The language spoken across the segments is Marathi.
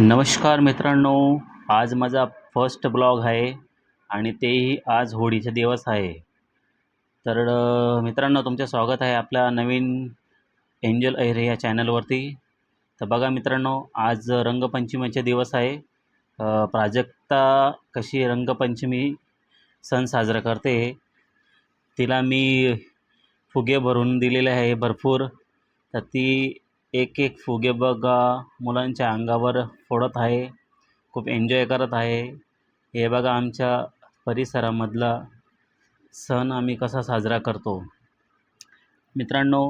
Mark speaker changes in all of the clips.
Speaker 1: नमस्कार मित्रांनो आज माझा फर्स्ट ब्लॉग आहे आणि तेही आज होळीचा दिवस आहे. तर मित्रांनो तुमचं स्वागत आहे आपल्या नवीन एंजल अहिर या चॅनलवरती तर बघा मित्रांनो आज रंगपंचमीचे दिवस आहे. प्राजक्ता कशी रंगपंचमी सण साजरा करते तिला मी फुगे भरून दिलेले आहे भरपूर. तर ती एक एक फुगे बघा. मुलांच्या अंगावर फोडत आहे. खूप एन्जॉय करत आहे. हे बघा आमच्या परिसरामधला सण आम्ही कसा साजरा करतो. मित्रांनो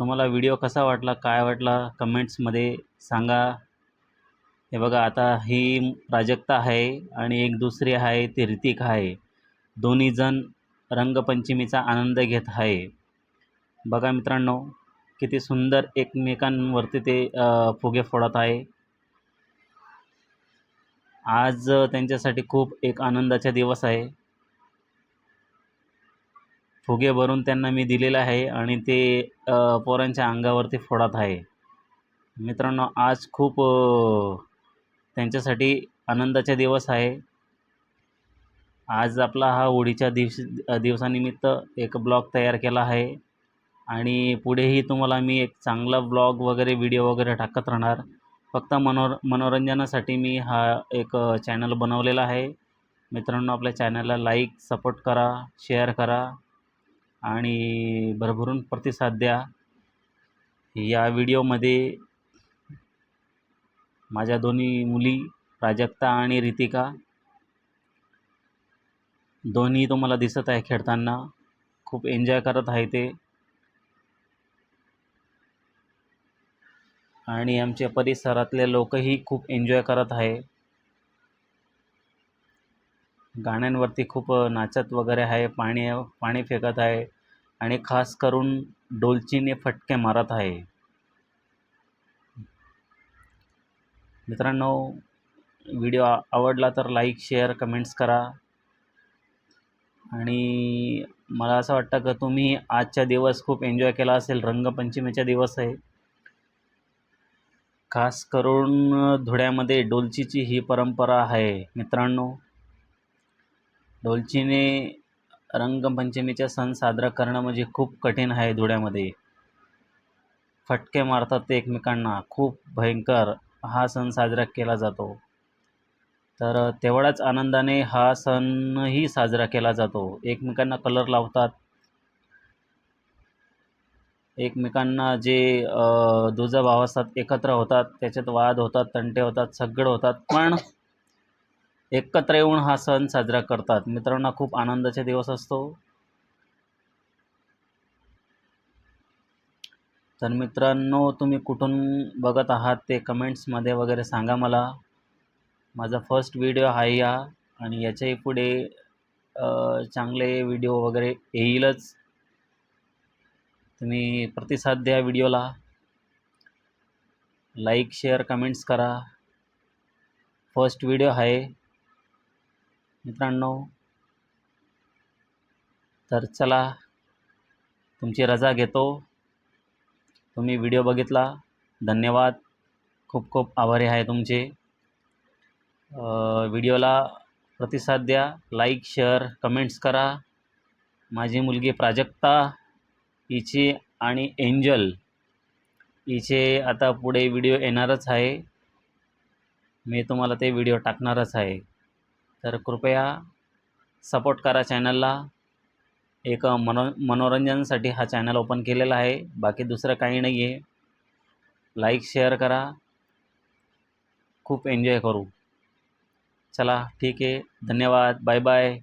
Speaker 1: तुम्हाला व्हिडिओ कसा वाटला काय वाटला कमेंट्समध्ये सांगा. हे बघा आता ही प्राजक्ता आहे आणि एक दुसरी आहे ती ऋतिक आहे दोन्हीजण रंगपंचमीचा आनंद घेत आहे. बघा मित्रांनो किती सुंदर एकमेकांवरती ते फुगे फोडत आहे. आज त्यांच्यासाठी खूप एक आनंदाचा दिवस आहे. फुगे भरून त्यांना मी दिलेला आहे आणि ते पोरांच्या अंगावरती फोडत आहे. मित्रांनो आज खूप त्यांच्यासाठी आनंदाचा दिवस आहे. आज आपला हा होळीच्या दिवस दिवसानिमित्त एक ब्लॉग तयार केला आहे. आणि पुढेही तुम्हाला मी एक चांगला ब्लॉग वगैरे व्हिडिओ वगैरे टाकत राहणार. फक्त मनोर मनोरंजनासाठी मी हा एक चॅनल बनवलेला आहे. मित्रांनो आपल्या चॅनलला लाईक सपोर्ट करा शेअर करा आणि भरभरून प्रतिसाद द्या. या व्हिडिओमध्ये माझ्या दोन्ही मुली प्राजक्ता आणि रितिका दोन्ही तुम्हाला दिसत आहे खेळताना. खूप एन्जॉय करत आहे ते. आणि आमच्या परिसरातले लोकही खूप एन्जॉय करत आहे. गाण्यांवरती खूप नाचत वगैरे आहे पाणी पाणी फेकत आहे आणि खास करून डोलचीने फटके मारत आहे. मित्रांनो व्हिडिओ आवडला तर लाईक शेअर कमेंट्स करा. आणि मला असं वाटतं का तुम्ही आजचा दिवस खूप एन्जॉय केला असेल. रंगपंचमीचा दिवस आहे. खास करून धुळ्यामध्ये डोलचीची ही परंपरा आहे. मित्रांनो डोलचीने रंगपंचमीचा सण साजरा करणं म्हणजे खूप कठीण आहे धुळ्यामध्ये. फटके मारतात ते एकमेकांना. खूप भयंकर हा सण साजरा केला जातो. तर तेवढ्याच आनंदाने हा सणही साजरा केला जातो. एकमेकांना कलर लावतात. एकमेकांना जे दुजाभाव असतात एकत्र होतात त्याच्यात वाद होतात तंटे होतात सगळं होतात. पण एकत्र येऊन हा सण साजरा करतात. मित्रांनो खूप आनंदाचा दिवस असतो. तर मित्रांनो तुम्ही कुठून बघत आहात ते कमेंट्समध्ये वगैरे सांगा मला. माझा फर्स्ट व्हिडिओ आहे या आणि याच्याही पुढे चांगले व्हिडिओ वगैरे येईलच. तुम्ही प्रतिसाद द्या व्हिडिओला. लाईक शेअर कमेंट्स करा. फर्स्ट व्हिडिओ आहे. मित्रांनो तर चला तुमची रजा घेतो. तुम्ही व्हिडिओ बघितला. धन्यवाद. खूप खूप आभारी आहे तुमचे. व्हिडिओला प्रतिसाद द्या. लाईक शेअर कमेंट्स करा. माझी मुलगी प्राजक्ता हिचे आणि एंजल. हिचे आता पुढे व्हिडिओ येणारच आहे. मी तुम्हाला ते व्हिडिओ टाकणारच आहे. तर कृपया सपोर्ट करा चॅनलला एक मनो मनोरंजनासाठी हा चॅनल ओपन केलेला आहे. बाकी दुसरं काही नाही आहे लाईक शेअर करा. खूप एन्जॉय करू. चला ठीक आहे. धन्यवाद. Bye bye